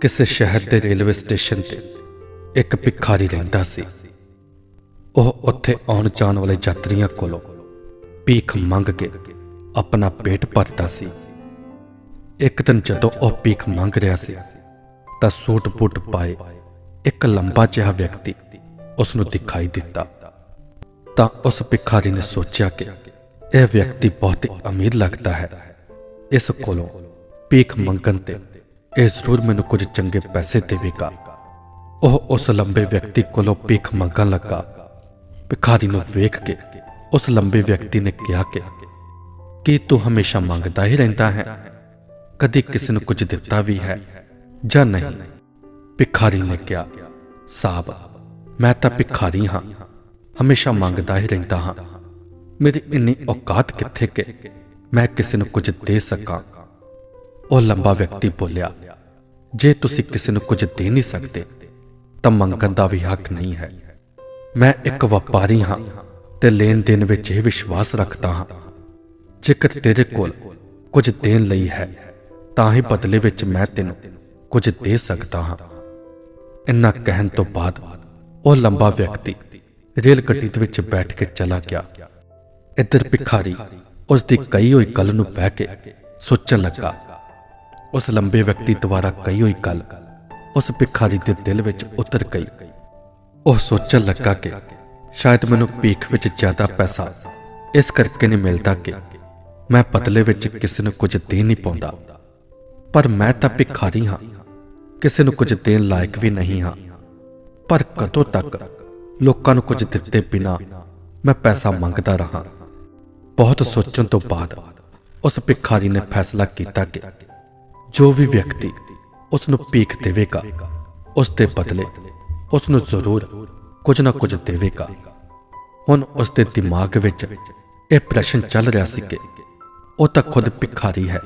ਕਿਸੇ ਸ਼ਹਿਰ ਦੇ ਰੇਲਵੇ ਸਟੇਸ਼ਨ ਤੇ ਇੱਕ ਭਿਖਾਰੀ ਰਹਿੰਦਾ ਸੀ। ਉਹ ਉੱਥੇ ਆਉਣ ਜਾਣ ਵਾਲੇ ਯਾਤਰੀਆਂ ਕੋਲੋਂ ਭੀਖ ਮੰਗ ਕੇ ਆਪਣਾ ਪੇਟ ਭਰਦਾ ਸੀ। ਇੱਕ ਦਿਨ ਜਦੋਂ ਉਹ ਭੀਖ ਮੰਗ ਰਿਹਾ ਸੀ, ਤਾਂ ਸੂਟ ਬੂਟ ਪਾਏ ਇੱਕ ਲੰਬਾ ਜਿਹਾ ਵਿਅਕਤੀ ਉਸ ਨੂੰ ਦਿਖਾਈ ਦਿੱਤਾ। ਤਾਂ ਉਸ ਭਿਖਾਰੀ ਨੇ ਸੋਚਿਆ ਕਿ ਇਹ ਵਿਅਕਤੀ ਬਹੁਤ ਹੀ ਅਮੀਰ ਲੱਗਦਾ ਹੈ। ਇਸ ਕੋਲੋਂ ਭੀਖ ਮੰਗਣ ਤੇ ਇਹ ਜ਼ਰੂਰ ਮੈਨੂੰ ਕੁਝ ਚੰਗੇ ਪੈਸੇ ਦੇਵੇਗਾ। ਉਹ ਉਸ ਲੰਬੇ ਵਿਅਕਤੀ ਕੋਲੋਂ ਭੀਖ ਮੰਗਣ ਲੱਗਾ। ਭਿਖਾਰੀ ਨੂੰ ਵੇਖ ਕੇ ਉਸ ਲੰਬੇ ਵਿਅਕਤੀ ਨੇ ਕਿਹਾ ਕਿ, ਕੀ ਤੂੰ ਹਮੇਸ਼ਾ ਮੰਗਦਾ ਹੀ ਰਹਿੰਦਾ ਹੈ? ਕਦੇ ਕਿਸੇ ਨੂੰ ਕੁਝ ਦਿੱਤਾ ਵੀ ਹੈ ਜਾਂ ਨਹੀਂ? ਭਿਖਾਰੀ ਨੇ ਕਿਹਾ ਸਾਹਿਬ ਮੈਂ ਤਾਂ ਭਿਖਾਰੀ ਹਾਂ। ਹਮੇਸ਼ਾ ਮੰਗਦਾ ਹੀ ਰਹਿੰਦਾ ਹਾਂ। ਮੇਰੀ ਇੰਨੀ ਔਕਾਤ ਕਿੱਥੇ ਕਿ ਮੈਂ ਕਿਸੇ ਨੂੰ ਕੁਝ ਦੇ ਸਕਾਂ? ਉਹ ਲੰਬਾ ਵਿਅਕਤੀ ਬੋਲਿਆ, ਜੇ ਤੁਸੀਂ ਕਿਸੇ ਨੂੰ ਕੁਝ ਦੇ ਨਹੀਂ ਸਕਦੇ, ਤਾਂ ਮੰਗਣ ਦਾ ਵੀ ਹੱਕ ਨਹੀਂ ਹੈ। ਮੈਂ ਇੱਕ ਵਪਾਰੀ ਹਾਂ ਤੇ ਲੈਣ ਦੇਣ ਵਿੱਚ ਇਹ ਵਿਸ਼ਵਾਸ ਰੱਖਦਾ ਹਾਂ। ਜੇਕਰ ਤੇਰੇ ਕੋਲ ਕੁਝ ਦੇਣ ਲਈ ਹੈ, ਤਾਂ ਹੀ ਬਦਲੇ ਵਿੱਚ ਮੈਂ ਤੈਨੂੰ ਕੁਝ ਦੇ ਸਕਦਾ ਹਾਂ। ਇੰਨਾ ਕਹਿਣ ਤੋਂ ਬਾਅਦ ਉਹ ਲੰਬਾ ਵਿਅਕਤੀ ਰੇਲ ਗੱਡੀ ਦੇ ਵਿੱਚ ਬੈਠ ਕੇ ਚਲਾ ਗਿਆ। ਇੱਧਰ ਭਿਖਾਰੀ ਉਸ ਦੀ ਕਹੀ ਹੋਈ ਗੱਲ ਨੂੰ ਬਹਿ ਕੇ ਸੋਚਣ ਲੱਗਾ ਉਸ ਲੰਬੇ ਵਿਅਕਤੀ ਦੁਆਰਾ ਕਹੀ ਹੋਈ ਗੱਲ ਉਸ ਭਿਖਾਰੀ ਦੇ ਦਿਲ ਵਿੱਚ ਉਤਰ ਗਈ। ਉਹ ਸੋਚਣ ਲੱਗਾ ਕਿ ਸ਼ਾਇਦ ਮੈਨੂੰ ਭੀਖ ਵਿੱਚ ਜ਼ਿਆਦਾ ਪੈਸਾ ਇਸ ਕਰਕੇ ਨਹੀਂ ਮਿਲਦਾ ਕਿ ਮੈਂ ਪਤਲੇ ਵਿੱਚ ਕਿਸੇ ਨੂੰ ਕੁਝ ਦੇ ਨਹੀਂ ਪਾਉਂਦਾ। ਪਰ ਮੈਂ ਤਾਂ ਭਿਖਾਰੀ ਹਾਂ, ਕਿਸੇ ਨੂੰ ਕੁਝ ਦੇਣ ਲਾਇਕ ਵੀ ਨਹੀਂ ਹਾਂ। ਪਰ ਕਦੋਂ ਤੱਕ ਲੋਕਾਂ ਨੂੰ ਕੁਝ ਦਿੱਤੇ ਬਿਨਾ ਮੈਂ ਪੈਸਾ ਮੰਗਦਾ ਰਹਾ। ਬਹੁਤ ਸੋਚਣ ਤੋਂ ਬਾਅਦ ਉਸ ਭਿਖਾਰੀ ਨੇ ਫੈਸਲਾ ਕੀਤਾ ਕਿ ਜੋ ਵੀ ਵਿਅਕਤੀ ਉਸ ਨੂੰ ਭੀਖ ਦੇਵੇਗਾ, ਉਸ ਦੇ ਬਦਲੇ ਉਸ ਨੂੰ ਜ਼ਰੂਰ ਕੁਝ ਨਾ ਕੁਝ ਦੇਵੇਗਾ। ਹੁਣ ਉਸ ਦੇ ਦਿਮਾਗ ਵਿੱਚ ਇਹ ਪ੍ਰਸ਼ਨ ਚੱਲ ਰਿਹਾ ਸੀ ਕਿ ਉਹ ਤਾਂ ਖੁਦ ਭਿਖਾਰੀ ਹੈ,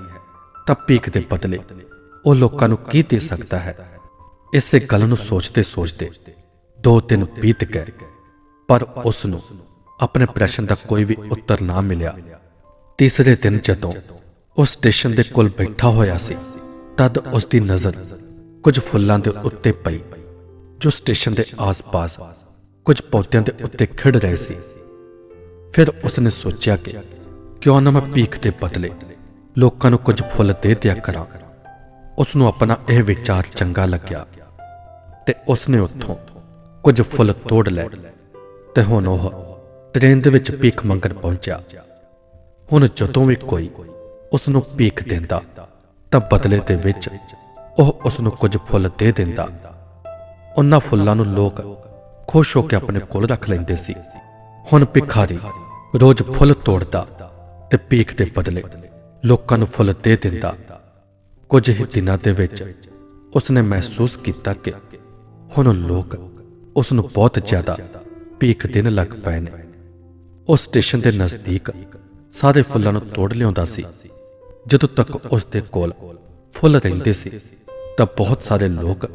ਤਾਂ ਭੀਖ ਦੇ ਬਦਲੇ ਉਹ ਲੋਕਾਂ ਨੂੰ ਕੀ ਦੇ ਸਕਦਾ ਹੈ? ਇਸੇ ਗੱਲ ਨੂੰ ਸੋਚਦੇ ਸੋਚਦੇ ਦੋ ਦਿਨ ਬੀਤ ਗਏ, ਪਰ ਉਸ ਨੂੰ ਆਪਣੇ ਪ੍ਰਸ਼ਨ ਦਾ ਕੋਈ ਵੀ ਉੱਤਰ ਨਾ ਮਿਲਿਆ। ਤੀਸਰੇ ਦਿਨ ਜਦੋਂ ਉਹ ਸਟੇਸ਼ਨ ਦੇ ਕੋਲ ਬੈਠਾ ਹੋਇਆ ਸੀ ਤਦ ਉਸ ਦੀ ਨਜ਼ਰ ਕੁਝ ਫੁੱਲਾਂ ਦੇ ਉੱਤੇ ਪਈ, ਜੋ ਸਟੇਸ਼ਨ ਦੇ ਆਸ-ਪਾਸ ਕੁਝ ਪੌਦਿਆਂ ਦੇ ਉੱਤੇ ਖਿੜ ਰਹੇ ਸੀ। ਫਿਰ ਉਸ ਨੇ ਸੋਚਿਆ ਕਿ ਕਿਉਂ ਨਾ ਮੈਂ ਭੀਖ ਦੇ ਬਦਲੇ ਲੋਕਾਂ ਨੂੰ ਕੁਝ ਫੁੱਲ ਦੇ ਦਿਆ ਕਰਾਂ। ਉਸ ਨੂੰ ਆਪਣਾ ਇਹ ਵਿਚਾਰ ਚੰਗਾ ਲੱਗਿਆ ਤੇ ਉਸ ਨੇ ਉੱਥੋਂ ਕੁਝ ਫੁੱਲ ਤੋੜ ਲਏ ਤੇ ਹੁਣ ਉਹ ਟ੍ਰੇਨ ਦੇ ਵਿੱਚ ਭੀਖ ਮੰਗਣ ਪਹੁੰਚਿਆ। ਹੁਣ ਜਦੋਂ ਵੀ ਕੋਈ ਉਸ ਨੂੰ ਭੀਖ ਦਿੰਦਾ ਤਾਂ ਬਦਲੇ ਦੇ ਵਿੱਚ ਉਹ ਉਸ ਨੂੰ ਕੁਝ ਫੁੱਲ ਦੇ ਦਿੰਦਾ। ਉਹਨਾਂ ਫੁੱਲਾਂ ਨੂੰ ਲੋਕ ਖੁਸ਼ ਹੋ ਕੇ ਆਪਣੇ ਕੋਲ ਰੱਖ ਲੈਂਦੇ ਸੀ। ਹੁਣ ਭਿਖਾਰੀ ਰੋਜ਼ ਫੁੱਲ ਤੋੜਦਾ ਤੇ ਭੀਖ ਦੇ ਬਦਲੇ ਲੋਕਾਂ ਨੂੰ ਫੁੱਲ ਦੇ ਦਿੰਦਾ। ਕੁਝ ਹੀ ਦਿਨਾਂ ਦੇ ਵਿੱਚ ਉਸਨੇ ਮਹਿਸੂਸ ਕੀਤਾ ਕਿ ਹੁਣ ਲੋਕ ਉਸ ਨੂੰ ਬਹੁਤ ਜ਼ਿਆਦਾ ਭੀਖ ਦੇਣ ਲੱਗ ਪਏ ਨੇ। ਉਹ ਸਟੇਸ਼ਨ ਦੇ ਨਜ਼ਦੀਕ ਸਾਰੇ ਫੁੱਲਾਂ ਨੂੰ ਤੋੜ ਲਿਆਉਂਦਾ ਸੀ। ਜਦੋਂ ਤੱਕ ਉਸ ਦੇ ਕੋਲ ਫੁੱਲ ਰਹਿੰਦੇ ਸੀ, ਤਾਂ ਬਹੁਤ ਸਾਰੇ ਲੋਕ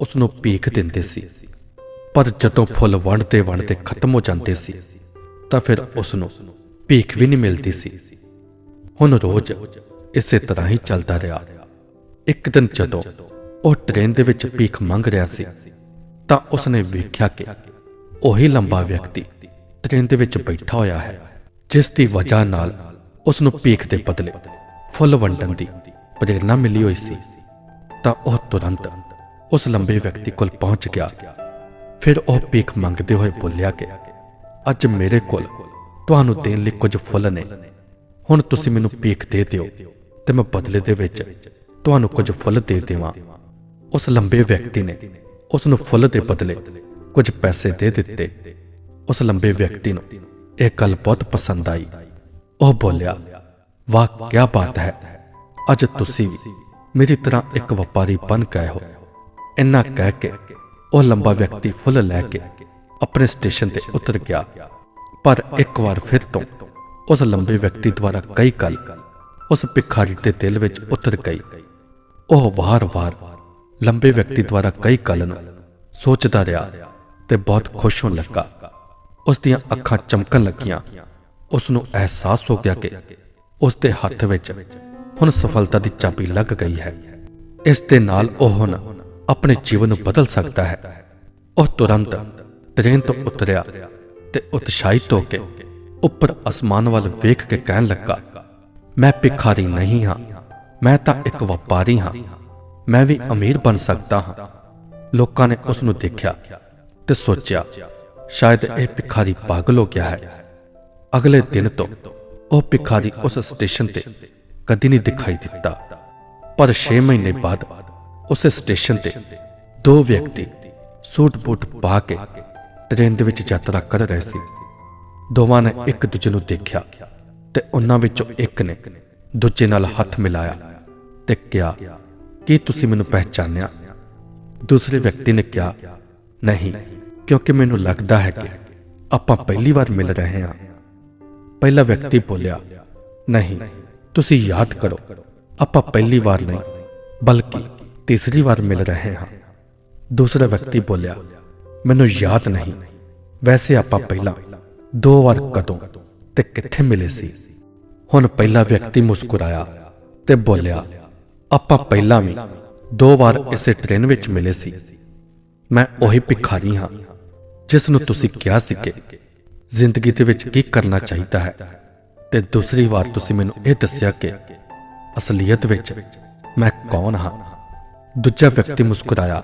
ਉਸ ਨੂੰ ਭੀਖ ਦਿੰਦੇ ਸੀ। ਪਰ ਜਦੋਂ ਫੁੱਲ ਵੰਡਦੇ ਵੰਡਦੇ ਖਤਮ ਹੋ ਜਾਂਦੇ ਸੀ, ਤਾਂ ਫਿਰ ਉਸ ਨੂੰ ਭੀਖ ਵੀ ਨਹੀਂ ਮਿਲਦੀ ਸੀ। ਹੁਣ ਰੋਜ਼ ਇਸੇ ਤਰ੍ਹਾਂ ਹੀ ਚੱਲਦਾ ਰਿਹਾ। ਇੱਕ ਦਿਨ ਜਦੋਂ ਉਹ ਟ੍ਰੇਨ ਦੇ ਵਿੱਚ ਭੀਖ ਮੰਗ ਰਿਹਾ ਸੀ, ਤਾਂ ਉਸ ਨੇ ਵੇਖਿਆ ਕਿ ਉਹੀ ਲੰਬਾ ਵਿਅਕਤੀ ਟ੍ਰੇਨ ਦੇ ਵਿੱਚ ਬੈਠਾ ਹੋਇਆ ਹੈ, ਜਿਸ ਦੀ ਵਜ੍ਹਾ ਨਾਲ ਉਸ ਨੂੰ ਭੀਖ ਦੇ ਬਦਲੇ ਫੁੱਲ ਵੰਡਣ ਦੀ ਪ੍ਰੇਰਣਾ ਮਿਲੀ ਹੋਈ ਸੀ, ਤਾਂ ਉਹ ਤੁਰੰਤ ਉਸ ਲੰਬੇ ਵਿਅਕਤੀ ਕੋਲ ਪਹੁੰਚ ਗਿਆ। ਫਿਰ ਉਹ ਭੀਖ ਮੰਗਦੇ ਹੋਏ ਬੋਲਿਆ ਕਿ, ਅੱਜ ਮੇਰੇ ਕੋਲ ਤੁਹਾਨੂੰ ਦੇਣ ਲਈ ਕੁਝ ਫੁੱਲ ਨੇ। ਹੁਣ ਤੁਸੀਂ ਮੈਨੂੰ ਭੀਖ ਦੇ ਦਿਓ ਤੇ ਮੈਂ ਬਦਲੇ ਦੇ ਵਿੱਚ ਤੁਹਾਨੂੰ ਕੁਝ ਫੁੱਲ ਦੇ ਦੇਵਾਂ। ਉਸ ਲੰਬੇ ਵਿਅਕਤੀ ਨੇ ਉਸ ਨੂੰ ਫੁੱਲ ਦੇ ਬਦਲੇ ਕੁਝ ਪੈਸੇ ਦੇ ਦਿੱਤੇ। ਉਸ ਲੰਬੇ ਵਿਅਕਤੀ ਨੂੰ ਇਹ ਗੱਲ ਬਹੁਤ ਪਸੰਦ ਆਈ। ਉਹ ਬੋਲਿਆ ਵਾਹ ਕੀ ਬਾਤ ਹੈ। ਅੱਜ ਤੁਸੀਂ ਵੀ ਮੇਰੀ ਤਰ੍ਹਾਂ ਇੱਕ ਵਪਾਰੀ ਬਣ ਗਏ ਹੋ। ਇੰਨਾ ਕਹਿ ਕੇ ਉਹ ਲੰਬਾ ਵਿਅਕਤੀ ਫੁੱਲ ਲੈ ਕੇ ਆਪਣੇ ਸਟੇਸ਼ਨ ਤੇ ਉਤਰ ਗਿਆ। ਪਰ ਇੱਕ ਵਾਰ ਫਿਰ ਤੋਂ ਉਸ ਲੰਬੇ ਵਿਅਕਤੀ ਦੁਆਰਾ ਕਈ ਗੱਲ ਉਸ ਭਿਖਾਰੀ ਦੇ ਦਿਲ ਵਿੱਚ ਉਤਰ ਗਈ। ਉਹ ਵਾਰ-ਵਾਰ ਲੰਬੇ ਵਿਅਕਤੀ ਦੁਆਰਾ ਕਈ ਗੱਲ ਨੂੰ ਸੋਚਦਾ ਰਿਹਾ ਤੇ ਬਹੁਤ ਖੁਸ਼ ਹੋਣ ਲੱਗਾ। ਉਸ ਦੀਆਂ ਅੱਖਾਂ ਚਮਕਣ ਲੱਗੀਆਂ। ਉਸ ਨੂੰ ਅਹਿਸਾਸ ਹੋ ਗਿਆ ਕਿ ਉਸ ਦੇ ਹੱਥ ਵਿੱਚ ਹੁਣ ਸਫਲਤਾ ਦੀ ਚਾਬੀ ਲੱਗ ਗਈ ਹੈ। ਇਸ ਦੇ ਨਾਲ ਉਹ ਹੁਣ ਆਪਣੇ ਜੀਵਨ ਨੂੰ ਬਦਲ ਸਕਦਾ ਹੈ। ਉਹ ਤੁਰੰਤ ਟ੍ਰੇਨ ਤੋਂ ਉਤਰਿਆ ਤੇ ਉਤਸ਼ਾਹਿਤ ਹੋ ਕੇ ਉੱਪਰ ਅਸਮਾਨ ਵੱਲ ਵੇਖ ਕੇ ਕਹਿਣ ਲੱਗਾ, ਮੈਂ ਭਿਖਾਰੀ ਨਹੀਂ ਹਾਂ। ਮੈਂ ਤਾਂ ਇੱਕ ਵਪਾਰੀ ਹਾਂ। ਮੈਂ ਵੀ ਅਮੀਰ ਬਣ ਸਕਦਾ ਹਾਂ। ਲੋਕਾਂ ਨੇ ਉਸ ਨੂੰ ਦੇਖਿਆ ਤੇ ਸੋਚਿਆ, ਸ਼ਾਇਦ ਇਹ ਭਿਖਾਰੀ ਪਾਗਲ ਹੋ ਗਿਆ ਹੈ। ਅਗਲੇ ਦਿਨ ਤੋਂ ਉਹ ਭਿਖਾਰੀ ਉਸ ਸਟੇਸ਼ਨ ਤੇ ਕਦੀ ਨਹੀਂ ਦਿਖਾਈ ਦਿੱਤਾ। ਪਰ 6 ਮਹੀਨੇ ਬਾਅਦ ਉਸ ਸਟੇਸ਼ਨ ਤੇ ਦੋ ਵਿਅਕਤੀ ਸੂਟ ਬੂਟ ਪਾ ਕੇ ਟ੍ਰੇਨ ਦੇ ਵਿੱਚ ਯਾਤਰਾ ਕਰ ਰਹੇ ਸੀ। ਦੋਵਾਂ ਨੇ ਇੱਕ ਦੂਜੇ ਨੂੰ ਦੇਖਿਆ ਤੇ ਉਹਨਾਂ ਵਿੱਚੋਂ ਇੱਕ ਨੇ ਦੂਜੇ ਨਾਲ ਹੱਥ ਮਿਲਾਇਆ ਤੇ ਕਿਹਾ, ਕੀ ਤੁਸੀਂ ਮੈਨੂੰ ਪਹਿਚਾਨਿਆ? ਦੂਸਰੇ ਵਿਅਕਤੀ ਨੇ ਕਿਹਾ, ਨਹੀਂ, ਕਿਉਂਕਿ ਮੈਨੂੰ ਲੱਗਦਾ ਹੈ ਕਿ ਆਪਾਂ ਪਹਿਲੀ ਵਾਰ ਮਿਲ ਰਹੇ ਹਾਂ। ਪਹਿਲਾ ਵਿਅਕਤੀ ਬੋਲਿਆ, ਨਹੀਂ, ਤੁਸੀਂ ਯਾਦ ਕਰੋ, ਆਪਾਂ ਪਹਿਲੀ ਵਾਰ ਨਹੀਂ, ਬਲਕਿ ਤੀਸਰੀ ਵਾਰ ਮਿਲ ਰਹੇ ਹਾਂ। ਦੂਸਰਾ ਵਿਅਕਤੀ ਬੋਲਿਆ, ਮੈਨੂੰ ਯਾਦ ਨਹੀਂ, ਵੈਸੇ ਆਪਾਂ ਪਹਿਲਾਂ ਦੋ ਵਾਰ ਕਦੋਂ ਤੇ ਕਿੱਥੇ ਮਿਲੇ ਸੀ? ਹੁਣ ਪਹਿਲਾ ਵਿਅਕਤੀ ਮੁਸਕਰਾਇਆ ਤੇ ਬੋਲਿਆ, ਆਪਾਂ ਪਹਿਲਾਂ ਵੀ ਦੋ ਵਾਰ ਇਸੇ ਟ੍ਰੇਨ ਵਿੱਚ ਮਿਲੇ ਸੀ। ਮੈਂ ਉਹੀ ਭਿਖਾਰੀ ਹਾਂ, ਜਿਸ ਨੂੰ ਤੁਸੀਂ ਕਿਹਾ ਸੀ ਕਿ ਜ਼ਿੰਦਗੀ ਦੇ ਵਿੱਚ ਕੀ ਕਰਨਾ ਚਾਹੀਦਾ ਹੈ? ਤੇ ਦੂਸਰੀ ਵਾਰ ਤੁਸੀਂ ਮੈਨੂੰ ਇਹ ਦੱਸਿਆ ਕਿ ਅਸਲੀਅਤ ਵਿੱਚ ਮੈਂ ਕੌਣ ਹਾਂ? ਦੂਜਾ ਵਿਅਕਤੀ ਮੁਸਕਰਾਇਆ,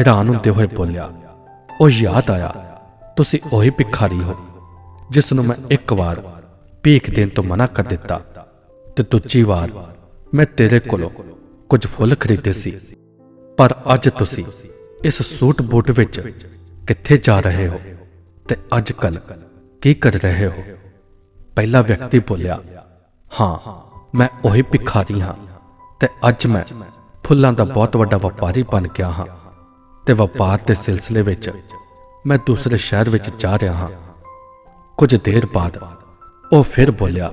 ਹੈਰਾਨ ਹੁੰਦੇ ਹੋਏ ਬੋਲਿਆ, ਉਹ ਯਾਦ ਆਇਆ, ਤੁਸੀਂ ਉਹੀ ਭਿਖਾਰੀ ਹੋ, ਜਿਸ ਨੂੰ ਮੈਂ ਇੱਕ ਵਾਰ ਭੀਖ ਦੇਣ ਤੋਂ ਮਨਾ ਕਰ ਦਿੱਤਾ, ਤੇ ਦੂਜੀ ਵਾਰ ਮੈਂ ਤੇਰੇ ਕੋਲੋਂ ਕੁਝ ਫੁੱਲ ਖਰੀਦੇ ਸੀ। ਪਰ ਅੱਜ ਤੁਸੀਂ ਇਸ ਸੂਟ ਬੂਟ ਵਿੱਚ ਕਿੱਥੇ ਜਾ ਰਹੇ ਹੋ? ਤੇ ਅੱਜ ਕੱਲ੍ਹ ਕੀ ਕਰ ਰਹੇ ਹੋ? ਪਹਿਲਾ ਵਿਅਕਤੀ ਬੋਲਿਆ, ਹਾਂ, ਮੈਂ ਉਹੀ ਭਿਖਾਰੀ ਹਾਂ ਤੇ ਅੱਜ ਮੈਂ ਫੁੱਲਾਂ ਦਾ ਬਹੁਤ ਵੱਡਾ ਵਪਾਰੀ ਬਣ ਗਿਆ ਹਾਂ ਤੇ ਵਪਾਰ ਦੇ ਸਿਲਸਿਲੇ ਵਿੱਚ ਮੈਂ ਦੂਸਰੇ ਸ਼ਹਿਰ ਵਿੱਚ ਜਾ ਰਿਹਾ ਹਾਂ। ਕੁਝ ਦੇਰ ਬਾਅਦ ਉਹ ਫਿਰ ਬੋਲਿਆ,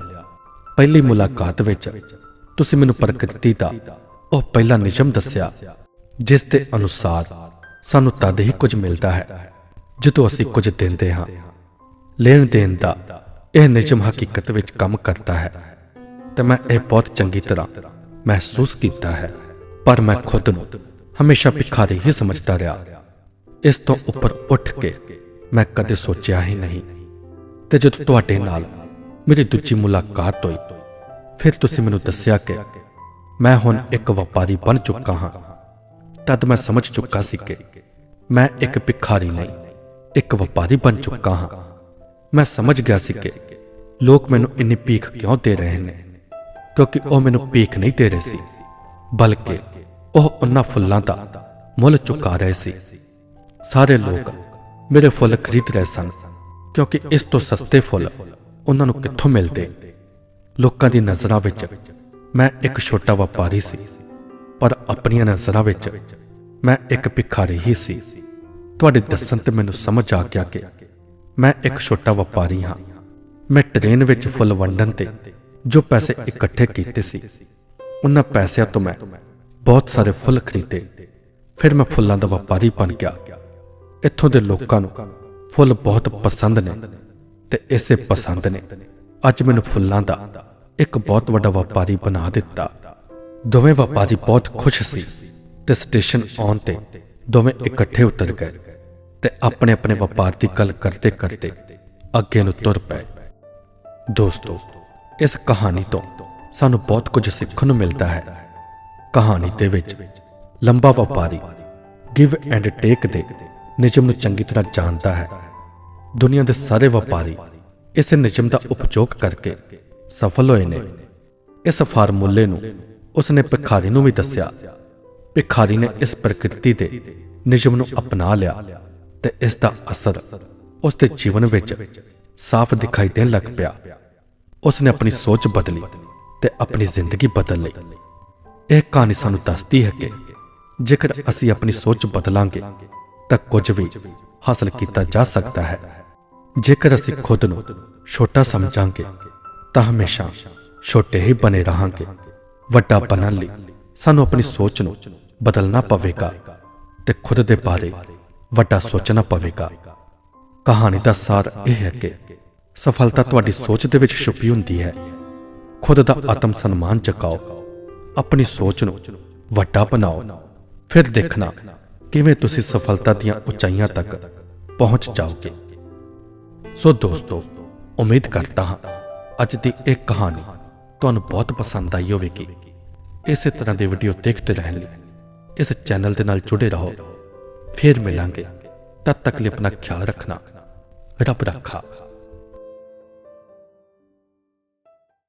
ਪਹਿਲੀ ਮੁਲਾਕਾਤ ਵਿੱਚ ਤੁਸੀਂ ਮੈਨੂੰ ਪ੍ਰਕਿਰਤੀ ਦਾ ਉਹ ਪਹਿਲਾ ਨਿਯਮ ਦੱਸਿਆ, ਜਿਸ ਦੇ ਅਨੁਸਾਰ ਸਾਨੂੰ ਤਦ ਹੀ ਕੁਝ ਮਿਲਦਾ ਹੈ ਜਦੋਂ ਅਸੀਂ ਕੁਝ ਦਿੰਦੇ ਹਾਂ। ਲੈਣ ਦੇਣ ਦਾ ਇਹ ਨਿਯਮ ਹਕੀਕਤ ਵਿੱਚ ਕੰਮ ਕਰਦਾ ਹੈ। ਤੇ ਮੈਂ ਇਹ ਬਹੁਤ ਚੰਗੀ ਤਰ੍ਹਾਂ ਮਹਿਸੂਸ ਕੀਤਾ ਹੈ। ਪਰ ਮੈਂ ਖੁਦ ਨੂੰ ਹਮੇਸ਼ਾ ਭਿਖਾਰੀ ਹੀ ਸਮਝਦਾ ਰਿਹਾ। ਇਸ ਤੋਂ ਉੱਪਰ ਉੱਠ ਕੇ ਮੈਂ ਕਦੇ ਸੋਚਿਆ ਹੀ ਨਹੀਂ। ਤੇ ਜਦੋਂ ਤੁਹਾਡੇ ਨਾਲ ਮੇਰੀ ਦੂਜੀ ਮੁਲਾਕਾਤ ਹੋਈ, ਫਿਰ ਤੁਸੀਂ ਮੈਨੂੰ ਦੱਸਿਆ ਕਿ ਮੈਂ ਹੁਣ ਇੱਕ ਵਪਾਰੀ ਬਣ ਚੁੱਕਾ ਹਾਂ। ਤਦ ਮੈਂ ਸਮਝ ਚੁੱਕਾ ਸੀ ਕਿ ਮੈਂ ਇੱਕ ਭਿਖਾਰੀ ਨਹੀਂ, ਇੱਕ ਵਪਾਰੀ ਬਣ ਚੁੱਕਾ ਹਾਂ। ਮੈਂ ਸਮਝ ਗਿਆ ਸੀ ਕਿ ਲੋਕ ਮੈਨੂੰ ਇੰਨੀ ਭੀਖ ਕਿਉਂ ਦੇ ਰਹੇ ਨੇ? ਕਿਉਂਕਿ ਉਹ ਮੈਨੂੰ ਭੀਖ ਨਹੀਂ ਦੇ ਰਹੇ ਸੀ, ਬਲਕਿ ਉਹ ਉਹਨਾਂ ਫੁੱਲਾਂ ਦਾ ਮੁੱਲ ਚੁਕਾ ਰਹੇ ਸੀ। ਸਾਰੇ ਲੋਕ ਮੇਰੇ ਫੁੱਲ ਖਰੀਦ ਰਹੇ ਸਨ, ਕਿਉਂਕਿ ਇਸ ਤੋਂ ਸਸਤੇ ਫੁੱਲ ਉਹਨਾਂ ਨੂੰ ਕਿੱਥੋਂ ਮਿਲਦੇ? ਲੋਕਾਂ ਦੀ ਨਜ਼ਰਾਂ ਵਿੱਚ ਮੈਂ ਇੱਕ ਛੋਟਾ ਵਪਾਰੀ ਸੀ, ਪਰ ਆਪਣੀਆਂ ਨਜ਼ਰਾਂ ਵਿੱਚ ਮੈਂ ਇੱਕ ਭਿਖਾਰੀ ਹੀ ਸੀ। ਤੁਹਾਡੇ ਦੱਸਣ ਤੇ ਮੈਨੂੰ ਸਮਝ ਆ ਗਿਆ ਕਿ ਮੈਂ ਇੱਕ ਛੋਟਾ ਵਪਾਰੀ ਹਾਂ। ਮੈਂ ਟ੍ਰੇਨ ਵਿੱਚ ਫੁੱਲ ਵੰਡਣ ਤੇ ਜੋ ਪੈਸੇ ਇਕੱਠੇ ਕੀਤੇ ਸੀ, ਉਹਨਾਂ ਪੈਸਿਆਂ ਤੋਂ ਮੈਂ ਬਹੁਤ ਸਾਰੇ ਫੁੱਲ ਖਰੀਦੇ। ਫਿਰ ਮੈਂ ਫੁੱਲਾਂ ਦਾ ਵਪਾਰੀ ਬਣ ਗਿਆ। ਇੱਥੋਂ ਦੇ ਲੋਕਾਂ ਨੂੰ ਫੁੱਲ ਬਹੁਤ ਪਸੰਦ ਨੇ ਤੇ ਇਸੇ ਪਸੰਦ ਨੇ ਅੱਜ ਮੈਨੂੰ ਫੁੱਲਾਂ ਦਾ ਇੱਕ ਬਹੁਤ ਵੱਡਾ ਵਪਾਰੀ ਬਣਾ ਦਿੱਤਾ। ਦੋਵੇਂ ਵਪਾਰੀ ਬਹੁਤ ਖੁਸ਼ ਸੀ ਤੇ ਸਟੇਸ਼ਨ ਆਉਣ ਤੇ ਦੋਵੇਂ ਇਕੱਠੇ ਉਤਰ ਗਏ। ਤੇ ਆਪਣੇ ਆਪਣੇ ਵਪਾਰ ਦੀ ਗੱਲ ਕਰਦੇ ਕਰਦੇ ਅੱਗੇ ਨੂੰ ਤੁਰ ਪਏ। ਦੋਸਤੋ, ਇਸ ਕਹਾਣੀ ਤੋਂ ਸਾਨੂੰ ਬਹੁਤ ਕੁਝ ਸਿੱਖਣ ਨੂੰ ਮਿਲਦਾ ਹੈ। ਕਹਾਣੀ ਦੇ ਵਿੱਚ ਲੰਬਾ ਵਪਾਰੀ ਗਿਵ ਐਂਡ ਟੇਕ ਦੇ ਨਿਯਮ ਨੂੰ ਚੰਗੀ ਤਰ੍ਹਾਂ ਜਾਣਦਾ ਹੈ। ਦੁਨੀਆ ਦੇ ਸਾਰੇ ਵਪਾਰੀ ਇਸ ਨਿਯਮ ਦਾ ਉਪਯੋਗ ਕਰਕੇ ਸਫਲ ਹੋਏ ਨੇ। ਇਸ ਫਾਰਮੂਲੇ ਨੂੰ ਉਸਨੇ ਭਿਖਾਰੀ ਨੂੰ ਵੀ ਦੱਸਿਆ। ਭਿਖਾਰੀ ਨੇ ਇਸ ਪ੍ਰਕਿਰਤੀ ਦੇ ਨਿਯਮ ਨੂੰ ਅਪਣਾ ਲਿਆ। ਤੇ ਇਸ ਦਾ ਅਸਰ ਉਸ ਦੇ ਜੀਵਨ ਵਿੱਚ ਸਾਫ਼ ਦਿਖਾਈ ਦੇਣ ਲੱਗ ਪਿਆ। ਉਸ ਨੇ ਆਪਣੀ ਸੋਚ ਬਦਲੀ ਤੇ ਆਪਣੀ ਜ਼ਿੰਦਗੀ ਬਦਲ ਲਈ। ਇਹ ਕਹਾਣੀ ਸਾਨੂੰ ਦੱਸਦੀ ਹੈ ਕਿ ਜੇਕਰ ਅਸੀਂ ਆਪਣੀ ਸੋਚ ਬਦਲਾਂਗੇ ਤਾਂ ਕੁਝ ਵੀ ਹਾਸਲ ਕੀਤਾ ਜਾ ਸਕਦਾ ਹੈ। ਜੇਕਰ ਅਸੀਂ ਖੁਦ ਨੂੰ ਛੋਟਾ ਸਮਝਾਂਗੇ ਤਾਂ ਹਮੇਸ਼ਾ ਛੋਟੇ ਹੀ ਬਣੇ ਰਹਾਂਗੇ। ਵੱਡਾ ਬਣਨ ਲਈ ਸਾਨੂੰ ਆਪਣੀ ਸੋਚ ਨੂੰ ਬਦਲਣਾ ਪਵੇਗਾ ਤੇ ਖੁਦ ਦੇ ਬਾਰੇ ਵੱਡਾ ਸੋਚਣਾ ਪਵੇਗਾ। ਕਹਾਣੀ ਦਾ ਸਾਰ ਇਹ ਹੈ ਕਿ ਸਫਲਤਾ ਤੁਹਾਡੀ ਸੋਚ ਦੇ ਵਿੱਚ ਛੁਪੀ ਹੁੰਦੀ ਹੈ। ਖੁਦ ਦਾ ਆਤਮ ਸਨਮਾਨ ਚਕਾਓ ਆਪਣੀ ਸੋਚ ਨੂੰ ਵੱਡਾ ਬਣਾਓ। ਫਿਰ ਦੇਖਣਾ ਕਿਵੇਂ ਤੁਸੀਂ ਸਫਲਤਾ ਦੀਆਂ ਉਚਾਈਆਂ ਤੱਕ ਪਹੁੰਚ ਜਾਓਗੇ। ਸੋ ਦੋਸਤੋ, ਉਮੀਦ ਕਰਦਾ ਹਾਂ ਅੱਜ ਦੀ ਇਹ ਕਹਾਣੀ ਤੁਹਾਨੂੰ ਬਹੁਤ ਪਸੰਦ ਆਈ ਹੋਵੇਗੀ। ਇਸੇ ਤਰ੍ਹਾਂ ਦੀ ਵੀਡੀਓ ਦੇਖਦੇ ਰਹਿਣ ਲਈ ਇਸ ਚੈਨਲ ਦੇ ਨਾਲ ਜੁੜੇ ਰਹੋ। ਫਿਰ ਮਿਲਾਂਗੇ। ਤਦ ਤੱਕ ਲਈ ਆਪਣਾ ਖਿਆਲ ਰੱਖਣਾ। ਰੱਬ ਰੱਖਾ